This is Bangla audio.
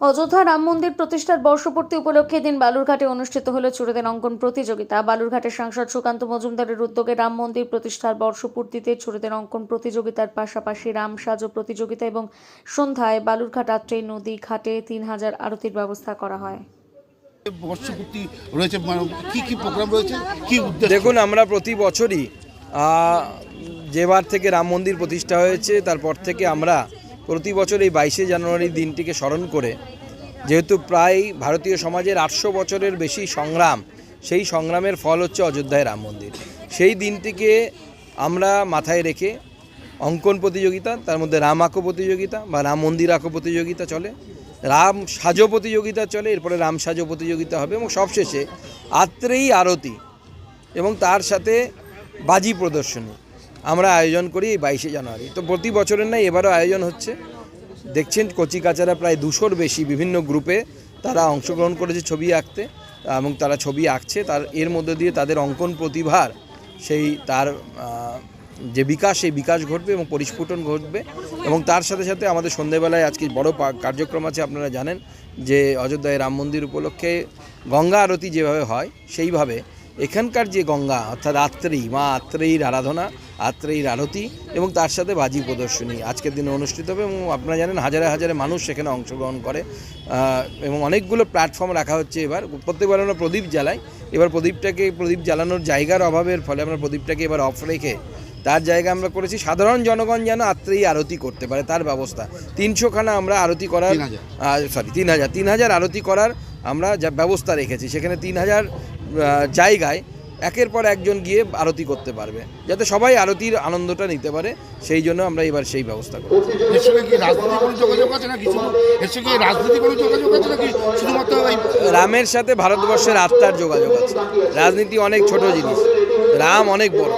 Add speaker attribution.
Speaker 1: অযোধ্যা রাম মন্দির প্রতিষ্ঠার বর্ষপূর্তি উপলক্ষে দিন বালুরঘাটে অনুষ্ঠিত হল চুড়েদিন অঙ্কন প্রতিযোগিতা। বালুরঘাটের সাংসদ সুকান্ত মজুমদারের উদ্যোগে রাম মন্দির প্রতিষ্ঠার বর্ষপূর্তিতে চুড়েদিন অঙ্কন প্রতিযোগিতার পাশাপাশি রাম সাজো প্রতিযোগিতা এবং সন্ধ্যায় বালুরঘাট আত্রেই নদী ঘাটে তিন হাজার আরতির ব্যবস্থা করা হয়।
Speaker 2: বর্ষপূর্তি রয়েছে মানে কি কি প্রোগ্রাম রয়েছে? কি উদ্দেশ্য?
Speaker 3: দেখুন আমরা প্রতি বছরই যেবার থেকে রাম মন্দির প্রতিষ্ঠা হয়েছে তারপর থেকে আমরা প্রতি বছর এই বাইশে জানুয়ারি দিনটিকে স্মরণ করে, যেহেতু প্রায় ভারতীয় সমাজের আটশো বছরের বেশি সংগ্রাম, সেই সংগ্রামের ফল হচ্ছে অযোধ্যায় রাম মন্দির। সেই দিনটিকে আমরা মাথায় রেখে অঙ্কন প্রতিযোগিতা, তার মধ্যে রাম আঁকো প্রতিযোগিতা বা রাম মন্দির আঁকো প্রতিযোগিতা চলে, রাম সাজো প্রতিযোগিতা চলে, এরপরে রাম সাজো প্রতিযোগিতা হবে এবং সবশেষে আত্রেই আরতি এবং তার সাথে বাজি প্রদর্শনী। আমরা আয়োজন করি বাইশে জানুয়ারি। তো প্রতি বছরের নাই এবারও আয়োজন হচ্ছে। দেখছেন কচি কাচারা প্রায় দুশোর বেশি বিভিন্ন গ্রুপে তারা অংশগ্রহণ করেছে ছবি আঁকতে এবং তারা ছবি আঁকছে। তার, এর মধ্যে দিয়ে তাদের অঙ্কন প্রতিভার সেই তার যে বিকাশ, সেই বিকাশ ঘটবে এবং পরিস্ফুটন ঘটবে। এবং তার সাথে সাথে আমাদের সন্ধেবেলায় আজকে বড় কার্যক্রম আছে আপনারা জানেন যে অযোধ্যায় রাম মন্দির উপলক্ষে গঙ্গা আরতি যেভাবে হয়, সেইভাবে এখানকার যে গঙ্গা অর্থাৎ আত্রেয়ী মা আত্রেয়ীর আরাধনা আত্রেয়ীর আরতি এবং তার সাথে বাজি প্রদর্শনী আজকের দিনে অনুষ্ঠিত হবে এবং আপনারা জানেন হাজারে হাজারে মানুষ সেখানে অংশগ্রহণ করে এবং অনেকগুলো প্ল্যাটফর্ম রাখা হচ্ছে এবার। প্রত্যেকবার আমরা প্রদীপ জ্বালাই। এবার প্রদীপটাকে প্রদীপ জ্বালানোর জায়গার অভাবের ফলে আমরা প্রদীপটাকে এবার অফ রেখে তার জায়গা আমরা করেছি। সাধারণ জনগণ যেন আত্রেয়ী আরতি করতে পারে তার ব্যবস্থা। তিনশোখানা আমরা আরতি করার সরি তিন হাজার। তিন হাজার আরতি করার আমরা যা ব্যবস্থা রেখেছি সেখানে তিন হাজার জায়গায় একের পর একজন গিয়ে আরতি করতে পারবে। যাতে সবাই আরতির আনন্দটা নিতে পারে সেই জন্য আমরা এবার সেই ব্যবস্থা করি
Speaker 2: এর সঙ্গে কি রাজনীতি কোনো যোগাযোগ আছে নাকি? এর সঙ্গে রাজনীতি কোনো যোগাযোগ আছে নাকি? শুধুমাত্র
Speaker 3: রামের সাথে ভারতবর্ষের আত্মার যোগাযোগ আছে। রাজনীতি অনেক ছোট জিনিস। রাম অনেক বড়।